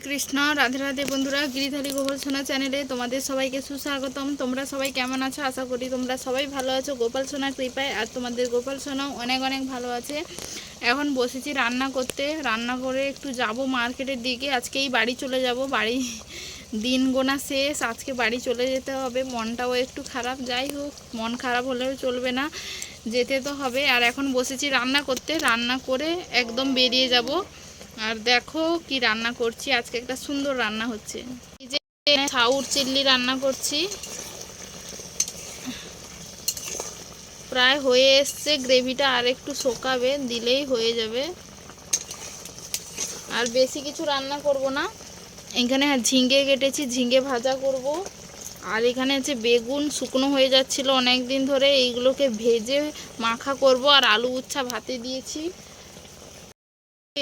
কৃষ্ণ, রাধে রাধে বন্ধুরা, গিরিধারী গোপাল সোনা চ্যানেলে তোমাদের সবাইকে সুস্বাগতম। তোমরা সবাই কেমন আছো? আশা করি তোমরা সবাই ভালো আছো। গোপাল সোনা কৃপায় আর তোমাদের গোপাল সোনাও অনেক অনেক ভালো আছে। এখন বসেছি রান্না করতে। রান্না করে একটু যাব মার্কেটের দিকে। আজকেই বাড়ি চলে যাব। বাড়ি দিন গোনা শেষ। আজকে বাড়ি চলে যেতে হবে। মনটাও একটু খারাপ। যাই হোক, মন খারাপ হলেও চলবে না। যেতে তো হবে। আর এখন বসেছি রান্না করতে। রান্না করে একদম বেরিয়ে যাব। আর দেখো কি রান্না করছি। আজকে একটা সুন্দর রান্না হচ্ছে। ছাউর চিল্লি রান্না করছি। প্রায় হয়ে এসছে, গ্রেভিটা আর একটু শোকাবে, দিলেই হয়ে যাবে। আর বেশি কিছু রান্না করব না। এখানে ঝিঙ্গে কেটেছি ঝিঙ্গে ভাজা করব। আর এখানে হচ্ছে বেগুন শুকনো হয়ে যাচ্ছিল অনেক দিন ধরে। এইগুলোকে ভেজে মাখা করব। আর আলু উচ্ছা ভাতে দিয়েছি।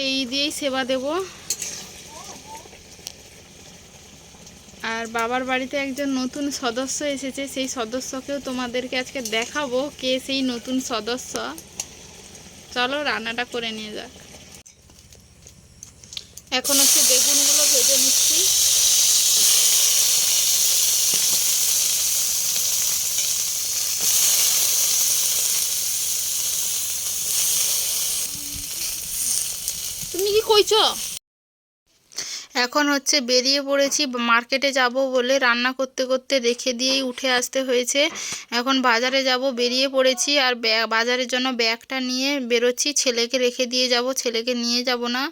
এই দিয়েই সেবা দেব। আর বাবার বাড়িতে একজন নতুন সদস্য এসেছে, সেই সদস্যকেও তোমাদেরকে আজকে দেখাবো কে সেই নতুন সদস্য। চলো রান্নাটা করে নিয়ে যাক। এখন হচ্ছে বেগুনগুলো ভেজে নিচ্ছি। তুমি এখন হচ্ছে বেরিয়ে পড়েছি, মার্কেটে যাব বলে রান্না করতে করতে রেখে দিয়েই উঠে আসতে হয়েছে। এখন বাজারে যাব, বেরিয়ে পড়েছি আর বাজারের জন্য ব্যাগটা নিয়ে বেরোচ্ছি। ছেলেকে রেখে দিয়ে যাব, ছেলেকে নিয়ে যাব না।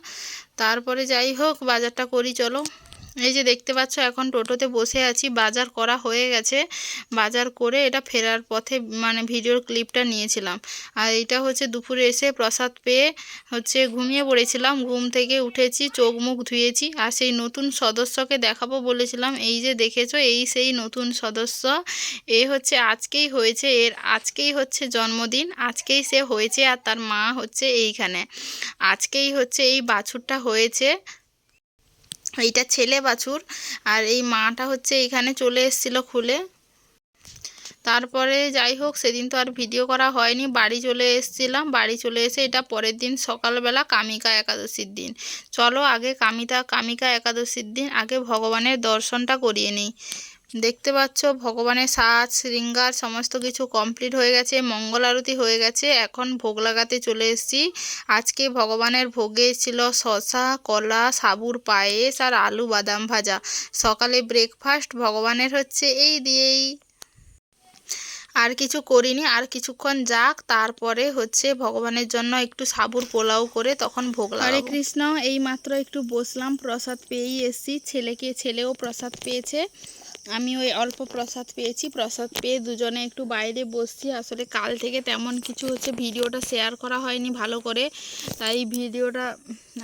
তারপরে যাই হোক, বাজারটা করি, চলো। এই যে দেখতে পাচ্ছ, এখন টোটোতে বসে আছি। বাজার করা হয়ে গেছে। বাজার করে এটা ফেরার পথে মানে ভিডিওর ক্লিপটা নিয়েছিলাম। আর এটা হচ্ছে দুপুরে এসে প্রসাদ পেয়ে হচ্ছে ঘুমিয়ে পড়েছিলাম। ঘুম থেকে উঠেছি, চোখ মুখ ধুয়েছি। আর সেই নতুন সদস্যকে দেখাবো বলেছিলাম। এই যে দেখেছ, এই সেই নতুন সদস্য। এ হচ্ছে আজকেই হয়েছে, এর আজকেই হচ্ছে জন্মদিন। আজকেই সে হয়েছে আর তার মা হচ্ছে এইখানে। আজকেই হচ্ছে এই বাছুরটা হয়েছে। এইটা ছেলে বাছুর, আর এই মাটা হচ্ছে এখানে চলে এসছিল খুলে। তারপরে যাই হোক, সেদিন তো আর ভিডিও করা হয়নি, বাড়ি চলে এসেছিলাম, বাড়ি চলে এসে এটা পরের দিন সকালবেলা কামিকা একাদশীর দিন। চলো আগে কামিতা, কামিকা একাদশীর দিন, আগে ভগবানের দর্শনটা করিয়ে নিই। দেখতে পাচ্ছ, ভগবানের সাজ, শৃঙ্গার, সমস্ত কিছু কমপ্লিট হয়ে গেছে, মঙ্গল আরতি হয়ে গেছে। এখন ভোগ লাগাতে চলে এসেছি। আজকে ভগবানের ভোগে ছিল শশা কলা, সাবুর পায়েস আর আলু বাদাম ভাজা। সকালে ব্রেকফাস্ট ভগবানের হচ্ছে এই দিয়েই। আর কিছু করিনি, আর কিছুক্ষণ যাক, তারপরে হচ্ছে ভগবানের জন্য একটু সাবুর পোলাও করে তখন ভোগ হরে কৃষ্ণ এই মাত্র একটু বসলাম, প্রসাদ পেয়েই এসেছি। ছেলেকে, ছেলেও প্রসাদ পেয়েছে। আমি ওই অল্প প্রসাদ পেয়েছি। প্রসাদ পেয়ে দুজনে একটু বাইরে বসছি। আসলে কাল থেকে তেমন কিছু হচ্ছে ভিডিওটা শেয়ার করা হয়নি ভালো করে। তাই ভিডিওটা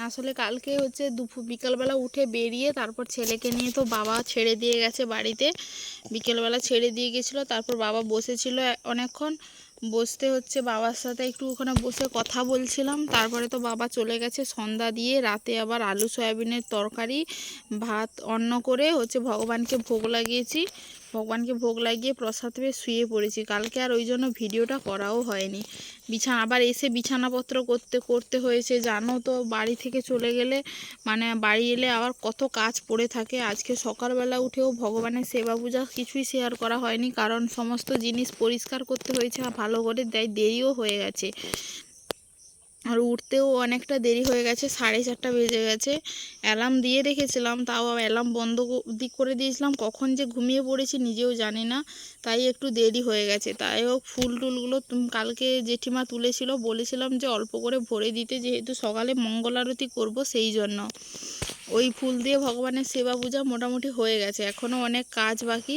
আসলে কালকে হচ্ছে দুপুর, বিকালবেলা উঠে বেরিয়ে তারপর ছেলেকে নিয়ে তো বাবা ছেড়ে দিয়ে গেছে বাড়িতে। বিকেলবেলা ছেড়ে দিয়ে গেছিল, তারপর বাবা বসেছিল অনেকক্ষণ। বসতে হচ্ছে বাবার সাথে, একটু ওখানে বসে কথা বলছিলাম। তারপরে তো বাবা চলে গেছে সন্ধ্যা দিয়ে, রাতে আবার আলু সয়াবিনের তরকারি, ভাত, অন্ন করে হচ্ছে ভগবানকে ভোগ লাগিয়েছি। ভগবানকে ভোগ লাগিয়ে প্রসাদ পেয়ে শুয়ে পড়েছি। কালকে আর ওই জন্য ভিডিওটা করাও হয়নি। বিছানা, আবার এসে বিছানাপত্র করতে করতে হয়েছে। জানো তো, বাড়ি থেকে চলে গেলে মানে বাড়ি এলে আবার কত কাজ পড়ে থাকে। আজকে সকালবেলা উঠেও ভগবানের সেবা পূজা কিছুই শেয়ার করা হয়নি। কারণ সমস্ত জিনিস পরিষ্কার করতে হয়েছে আর ভালো করে দেয়, দেরিও হয়ে গেছে। আর উঠতেও অনেকটা দেরি হয়ে গেছে, সাড়ে চারটা বেজে গেছে। অ্যালার্ম দিয়ে রেখেছিলাম, তাও অ্যালার্ম বন্ধ দিক করে দিয়েছিলাম। কখন যে ঘুমিয়ে পড়েছি নিজেও জানি না, তাই একটু দেরি হয়ে গেছে। তাই হোক, ফুল টুলগুলো কালকে জেঠিমা তুলেছিল, বলেছিলাম যে অল্প করে ভরে দিতে, যেহেতু সকালে মঙ্গল আরতি করব সেই জন্য। ওই ফুল দিয়ে ভগবানের সেবা পূজা মোটামুটি হয়ে গেছে। এখনও অনেক কাজ বাকি।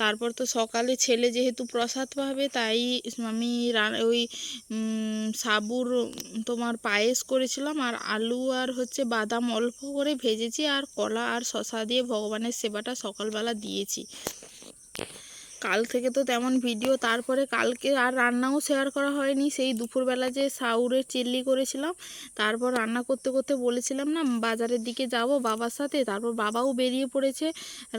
তারপর তো সকালে ছেলে যেহেতু প্রসাদ পাবে, তাই আমি ওই সাবুর তোমার পায়েস করেছিলাম আর আলু আর হচ্ছে বাদাম অল্প করে ভেজেছি আর কলা আর শশা দিয়ে ভগবানের সেবাটা সকালবেলা দিয়েছি। কাল থেকে তো তেমন ভিডিও, তারপরে কালকে আর রান্নাও শেয়ার করা হয়নি। সেই দুপুরবেলা যে সাউরের চিল্লি করেছিলাম, তারপর রান্না করতে করতে বলেছিলাম না, বাজারের দিকে যাব বাবার সাথে, তারপর বাবাও বেরিয়ে পড়েছে।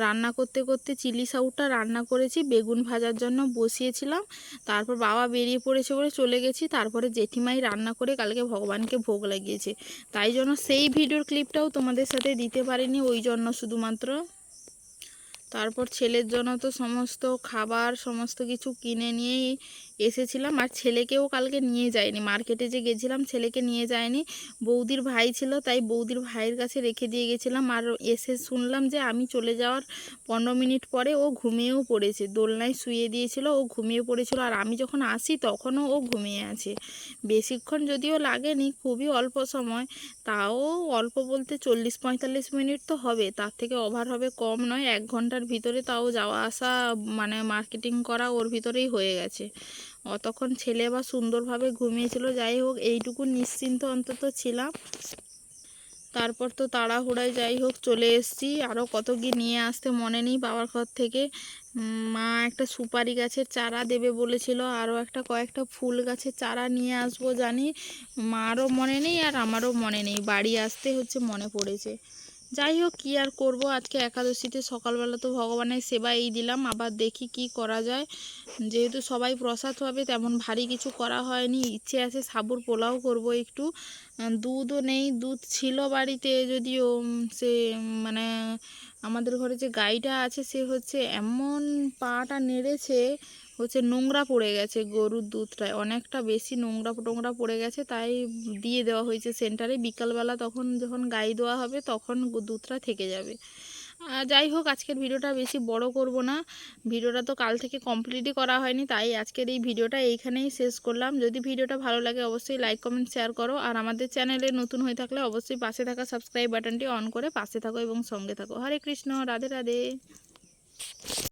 রান্না করতে করতে চিলি সাউরটা রান্না করেছি, বেগুন ভাজার জন্য বসিয়েছিলাম। তারপর বাবা বেরিয়ে পড়েছে বলে চলে গেছি, তারপরে জেঠিমাই রান্না করে কালকে ভগবানকে ভোগ লাগিয়েছে। তাই জন্য সেই ভিডিওর ক্লিপটাও তোমাদের সাথে দিতে পারিনি, ওই জন্য শুধুমাত্র তারপর ছেলের জন্য তো সমস্ত খাবার সমস্ত কিছু কিনে নিয়েই এসেছিলাম আর ছেলেকেও কালকে নিয়ে যায়নি। মার্কেটে যে গেছিলাম, ছেলেকে নিয়ে যায়নি। বৌদির ভাই ছিল, তাই বৌদির ভাইয়ের কাছে রেখে দিয়ে গেছিলাম। আর এসে শুনলাম যে আমি চলে যাওয়ার পনেরো মিনিট পরে ও ঘুমিয়েও পড়েছে। দোলনায় শুয়ে দিয়েছিল, ও ঘুমিয়ে পড়েছিল। আর আমি যখন আসি, তখনও ও ঘুমিয়ে আছে। বেশিক্ষণ যদিও লাগেনি, খুবই অল্প সময়। তাও অল্প বলতে চল্লিশ পঁয়তাল্লিশ মিনিট তো হবে। তার থেকে ওভার হবে কম নয়। এক ঘণ্টার ভিতরে তাও যাওয়া আসা মানে মার্কেটিং করা ওর ভিতরেই হয়ে গেছে। অতক্ষণ ছেলে বা সুন্দরভাবে ঘুমিয়েছিল। যাই হোক, এইটুকু নিশ্চিন্ত অন্তত ছিলাম। তারপর তো তাড়াহুড়ায় যাই হোক, চলে এসেছি। আরও কত কি নিয়ে আসতে মনে নেই বাবার ঘর থেকে। মা একটা সুপারি গাছের চারা দেবে বলেছিল। আরও একটা কয়েকটা ফুল গাছের চারা নিয়ে আসব জানি। মারও মনে নেই আর আমারও মনে নেই। বাড়ি আসতে হচ্ছে, মনে পড়েছে। যাই হোক, কী আর করব? আজকে একাদশীতে সকালবেলা তো ভগবানের সেবা এই দিলাম, আবার দেখি কি করা যায়। যেহেতু সবাই প্রসাদ হবে তেমন ভারী কিছু করা হয়নি। ইচ্ছে আছে সাবুর পোলাও করব একটু। দুধও নেই, দুধ ছিল বাড়িতে যদিও সে মানে আমাদের ঘরে যে গাইটা আছে, সে হচ্ছে এমন পাটা নেড়েছে হচ্ছে নোংরা পড়ে গেছে গরুর দুধটায়। অনেকটা বেশি নোংরা টোংরা পড়ে গেছে, তাই দিয়ে দেওয়া হয়েছে সেন্টারে। বিকালবেলা তখন যখন গাই দেওয়া হবে তখন দুধটা থেকে যাবে। যাই হোক, আজকের ভিডিওটা বেশি বড় করব না। ভিডিওটা তো কাল থেকে কমপ্লিটই করা হয়নি, তাই আজকের এই ভিডিওটা এইখানেই শেষ করলাম। যদি ভিডিওটা ভালো লাগে অবশ্যই লাইক, কমেন্ট, শেয়ার করো। আর আমাদের চ্যানেলে নতুন হয়ে থাকলে অবশ্যই পাশে থাকা সাবস্ক্রাইব বাটনটি অন করে পাশে থাকো এবং সঙ্গে থাকো। হরে কৃষ্ণ, রাধে রাধে।